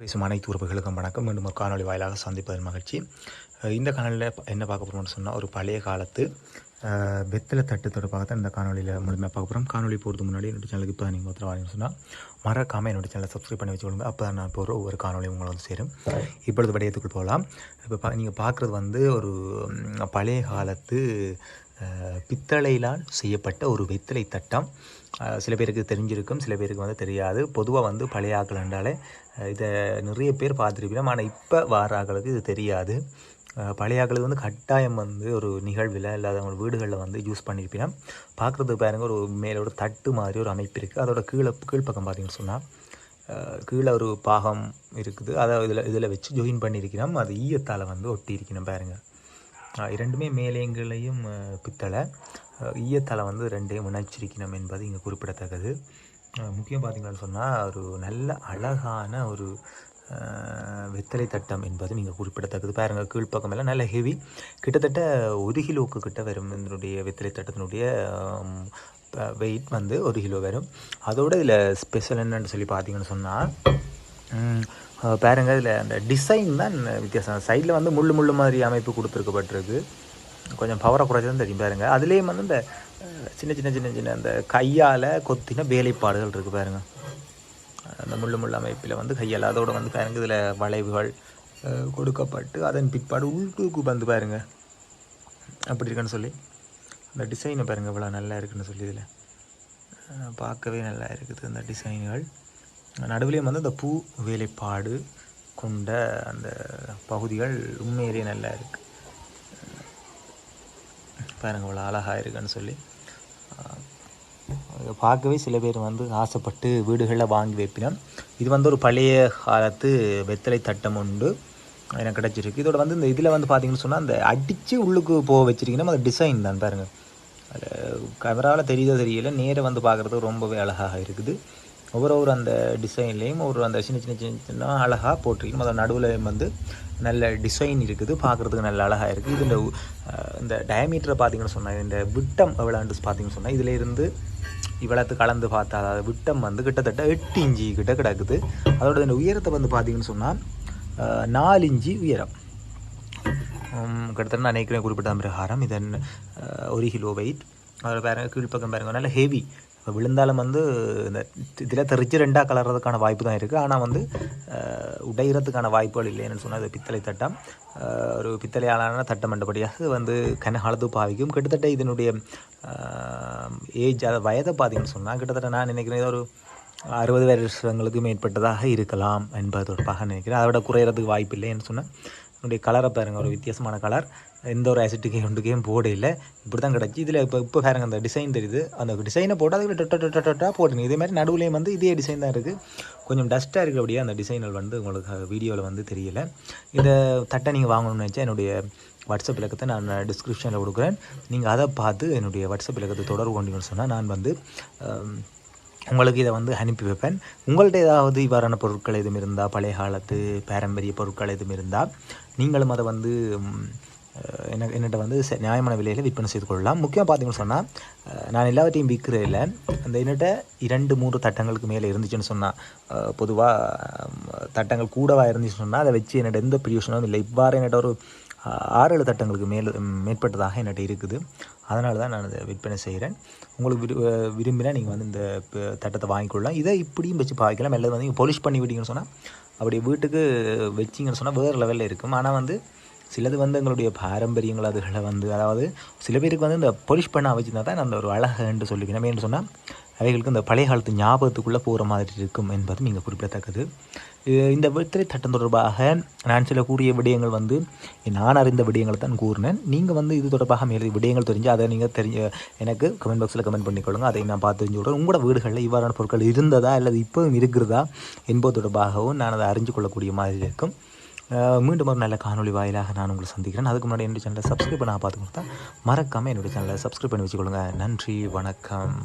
பேசும் அனைத்து உறவுகளுக்கும் வணக்கம். மீண்டும் ஒரு காணொலி வாயிலாக சந்திப்பதன் மகிழ்ச்சி. இந்த காணொலியில் என்ன பார்க்க போகிறோம்னு சொன்னால் ஒரு பழைய காலத்து வெத்தலை தட்டு தொடர்பாக தான் இந்த காணொலியில் முழுமையாக பார்க்க போகிறோம் காணொலி போகிறது முன்னாடி என்னோடய சேனலுக்கு இப்போ நீங்கள் ஒருத்தர் சொன்னால் மறக்காமல் என்னோடய சேனலை சப்ஸ்கிரைப் பண்ணி வச்சுக்கொள்ளுங்க அப்போ தான் நான் போகிற ஒவ்வொரு காணொலி உங்களை வந்து சேரும். இப்பொழுது விடயத்துக்குள் போகலாம். இப்போ பா நீங்கள் பார்க்குறது வந்து ஒரு பழைய காலத்து பித்தளையிலால் செய்யப்பட்ட ஒரு வெத்தலை தட்டம். சில பேருக்கு தெரிஞ்சிருக்கும் சில பேருக்கு வந்து தெரியாது. பொதுவாக வந்து பழைய ஆக்கள் என்றாலே இதை நிறைய பேர் பார்த்துருப்பீங்க. ஆனால் இப்போ வார ஆக்களுக்கு இது தெரியாது. பழைய ஆக்களுக்கு வந்து கட்டாயம் வந்து ஒரு நிகழ்வில் இல்லாத அவங்க வீடுகளில் வந்து யூஸ் பண்ணியிருப்பீங்க பார்க்குறதுக்கு பாருங்க ஒரு மேலே ஒரு தட்டு மாதிரி ஒரு அமைப்பு இருக்குது அதோட கீழே கீழ்ப்பக்கம் பார்த்தீங்கன்னு சொன்னால் கீழே ஒரு பாகம் இருக்குது. அதை இதில் இதில் வச்சு ஜாயின் பண்ணியிருக்கிறோம் அது ஈயத்தால் வந்து ஒட்டி இருக்கணும் பாருங்கள் இரண்டுமே மேலேங்களையும் பித்தளை. ஈயத்தால் வந்து ரெண்டையும் இணைச்சிருக்கணும் என்பது இங்கே குறிப்பிடத்தக்கது. முக்கியம் பார்த்திங்கன்னு சொன்னால் ஒரு நல்ல அழகான ஒரு வெத்தலை தட்டம் என்பது நீங்கள் குறிப்பிடத்தக்கது. பாருங்கள் கீழ்ப்பக்கம் எல்லாம் நல்ல ஹெவி கிட்டத்தட்ட ஒரு கிலோவுக்கு கிட்ட வரும் இதனுடைய வெத்தலை தட்டத்தினுடைய வெயிட் வந்து ஒரு கிலோ வரும். அதோட இதில் ஸ்பெஷல் என்னன்னு சொல்லி பார்த்தீங்கன்னு சொன்னால் பாருங்கள் இதில் அந்த டிசைன் தான் வித்தியாசம். சைடில் வந்து முள் முள்ளு மாதிரி அமைப்பு கொடுத்துருக்கப்பட்டிருக்கு. கொஞ்சம் பவரை குறைச்சி தான் தெரியும் பாருங்கள் அதுலேயும் வந்து இந்த சின்ன சின்ன சின்ன சின்ன அந்த கையால் கொத்தின வேலைப்பாடுகள் இருக்குது பாருங்கள் அந்த முள்ளு முள்ளு அமைப்பில் வந்து கையால் அதோட வந்து பாருங்க இதில் வளைவுகள் கொடுக்கப்பட்டு அதன் பிற்பாடு உள்டூக்கு வந்து பாருங்கள் அப்படி இருக்குன்னு சொல்லி. அந்த டிசைனை பாருங்கள் இவ்வளோ நல்லா இருக்குன்னு சொல்லி இதில். பார்க்கவே நல்லா இருக்குது அந்த டிசைன்கள் நடுவுலேயும் வந்து அந்த பூ வேலைப்பாடு கொண்ட அந்த பகுதிகள் உண்மையிலேயே நல்லா இருக்குது பாருங்கள் இவ்வளோ அழகாக இருக்குன்னு சொல்லி அதை பார்க்கவே சில பேர் வந்து ஆசைப்பட்டு வீடுகளில் வாங்கி வைப்பினோம். இது வந்து ஒரு பழைய காலத்து வெத்தலை தட்டம் உண்டு. எனக்கு கிடச்சிருக்கு. இதோட வந்து இந்த இதில் வந்து பார்த்தீங்கன்னு சொன்னால் அந்த அடித்து உள்ளுக்கு போக வச்சிருக்கீங்கன்னா அந்த டிசைன் தான் பாருங்கள் கேமராவில் தெரியுதோ தெரியல. நேராக வந்து பார்க்குறது ரொம்பவே அழகாக இருக்குது. ஒவ்வொரு ஒரு அந்த டிசைன்லேயும் ஒரு அந்த சின்ன சின்ன சின்ன சின்ன அழகாக போட்டிருக்கணும் அதோட நடுவில் வந்து நல்ல டிசைன் இருக்குது. பார்க்குறதுக்கு நல்ல அழகாக இருக்குது இது இந்த இந்த டயமீட்டரை பார்த்தீங்கன்னு சொன்னால் இந்த விட்டம் எவ்வளோன்னு பார்த்தீங்கன்னு சொன்னால் இதிலேருந்து இவ்வளோத்து கலந்து பார்த்தா அதாவது விட்டம் வந்து கிட்டத்தட்ட எட்டு இஞ்சி கிட்ட கிடக்குது. அதோட இந்த உயரத்தை வந்து பார்த்தீங்கன்னு சொன்னால் நாலு இஞ்சி உயரம். கிட்டத்தட்ட நான் நினைக்கிறேன் குறிப்பிட்ட பிரகாரம் இதன் ஒரு கிலோ வெயிட் அதில் பாருங்கள் கீழ்ப்பக்கம் பாருங்கள் நல்ல ஹெவி விழுந்தாலும் வந்து இந்த இதில் தெரிச்சு ரெண்டாக கலர்றதுக்கான வாய்ப்பு தான் இருக்குது ஆனால் வந்து உடையிறதுக்கான வாய்ப்புகள் இல்லைன்னு சொன்னால் அது பித்தளை தட்டம். ஒரு ஒரு பித்தளையாலான தட்டம் என்றபடியாக வந்து கனகாலத்து பாவிக்கும். கிட்டத்தட்ட இதனுடைய ஏஜ் அதை வயதை பார்த்தீங்கன்னு சொன்னால் கிட்டத்தட்ட நான் நினைக்கிறேன் ஏதோ ஒரு அறுபது வருஷங்களுக்கு மேற்பட்டதாக இருக்கலாம் என்பது தொடர்பாக நினைக்கிறேன். அதை விட குறையிறதுக்கு வாய்ப்பு இல்லைன்னு சொன்னால் என்னுடைய கலரை பாருங்கள் ஒரு வித்தியாசமான கலர் எந்த ஒரு ஆசிட்டுக்கு ஒன்றுக்கையும் போட இல்லை. இப்படி தான் கிடச்சி இதில் இப்போ இப்போ பாருங்கள் அந்த டிசைன் தெரியுது. அந்த டிசைனை போட்டால் அதுக்கு டொட்ட டொட்ட டொட்டா போட்டுங்க இதே மாதிரி நடுவுலேயும் வந்து இதே டிசைன் தான் இருக்குது கொஞ்சம் டஸ்ட்டாக இருக்கிறபடியே அந்த டிசைனில் வந்து உங்களுக்கு வீடியோவில் வந்து தெரியல. இந்த தட்டை நீங்கள் வாங்கணும்னு நினச்சா என்னுடைய வாட்ஸ்அப் இலக்கத்தை நான் டிஸ்கிரிப்ஷனில் கொடுக்குறேன். நீங்கள் அதை பார்த்து என்னுடைய வாட்ஸ்அப் இலக்கத்தை தொடர்பு கொண்டீங்கன்னு சொன்னால் நான் வந்து உங்களுக்கு இதை வந்து அனுப்பி வைப்பேன். உங்கள்கிட்ட ஏதாவது இவ்வாறான பொருட்கள் எதுவும் இருந்தால் பழைய காலத்து பாரம்பரிய பொருட்கள் எதுவும் இருந்தால் நீங்களும் அதை வந்து எனக்கு என்னட்ட வந்து ச- நியாயமான விலையில் விற்பனை செய்து கொள்ளலாம். முக்கியமாக பார்த்தீங்கன்னு சொன்னால் நான் எல்லாவற்றையும் விற்கிறதில்ல அந்த என்னட்ட இரண்டு மூன்று தட்டங்களுக்கு மேலே இருந்துச்சுன்னு சொன்னால் பொதுவாக தட்டங்கள் கூடவாக இருந்துச்சுன்னு சொன்னால் அதை வச்சு என்னோட எந்த பிரியோசனமும் இல்லை. இவ்வாறு என்னட்ட ஒரு ஆறு ஏழு தட்டங்களுக்கு மேல் மேற்பட்டதாக என்கிட்ட இருக்குது. அதனால தான் நான் அதை விற்பனை செய்கிறேன். உங்களுக்கு விரு விரும்பினா நீங்கள் வந்து இந்த தட்டத்தை வாங்கிக்கொள்ளலாம். இதை இப்படியும் வச்சு பாய்க்கலாம் அல்லது வந்து நீங்கள் பொலிஷ் பண்ணி விட்டீங்கன்னு சொன்னால் அப்படி வீட்டுக்கு வச்சிங்கன்னு சொன்னால் வேறு லெவலில் இருக்கும். ஆனால் வந்து சிலது வந்து எங்களுடைய பாரம்பரியங்கள் அதுகளை வந்து அதாவது சில பேருக்கு வந்து இந்த பொலிஷ் பண்ண வச்சுருந்தா தான் அந்த ஒரு அழகுன்னு சொல்லிக்கணும் ஏன்னு சொன்னால் அவைகளுக்கு இந்த பழைய காலத்து ஞாபகத்துக்குள்ளே போகிற மாதிரி இருக்கும் என்பது நீங்கள் குறிப்பிடத்தக்கது. இந்த வெற்றிலை தட்டம் தொடர்பாக நான் சில கூறிய விடயங்கள் வந்து நான் அறிந்த விடயங்களை தான் கூறினேன். நீங்கள் வந்து இது தொடர்பாக மேலே விடயங்கள் தெரிஞ்சு அதை நீங்கள் தெரிஞ்ச எனக்கு கமெண்ட் பாக்ஸில் கமெண்ட் பண்ணிக்கொள்ளுங்க. அதை நான் பார்த்து தெரிஞ்சு விடுறேன். உங்களோட வீடுகளில் இவ்வாறான பொருட்கள் இருந்ததா அல்லது இப்போவும் இருக்கிறதா என்பது தொடர்பாகவும் நான் அதை அறிஞ்சு கொள்ளக்கூடிய மாதிரி இருக்கும். மீண்டும் ஒரு நல்ல காணொலி வாயிலாக நான் உங்களை சந்திக்கிறேன். அதுக்கு முன்னாடி என்னுடைய சேனலை சப்ஸ்கிரைப் பண்ண பார்த்து கொடுத்தா மறக்காமல் என்னுடைய சேனலை சப்ஸ்கிரைப் பண்ணி வச்சுக்கொள்ளுங்க. நன்றி வணக்கம்.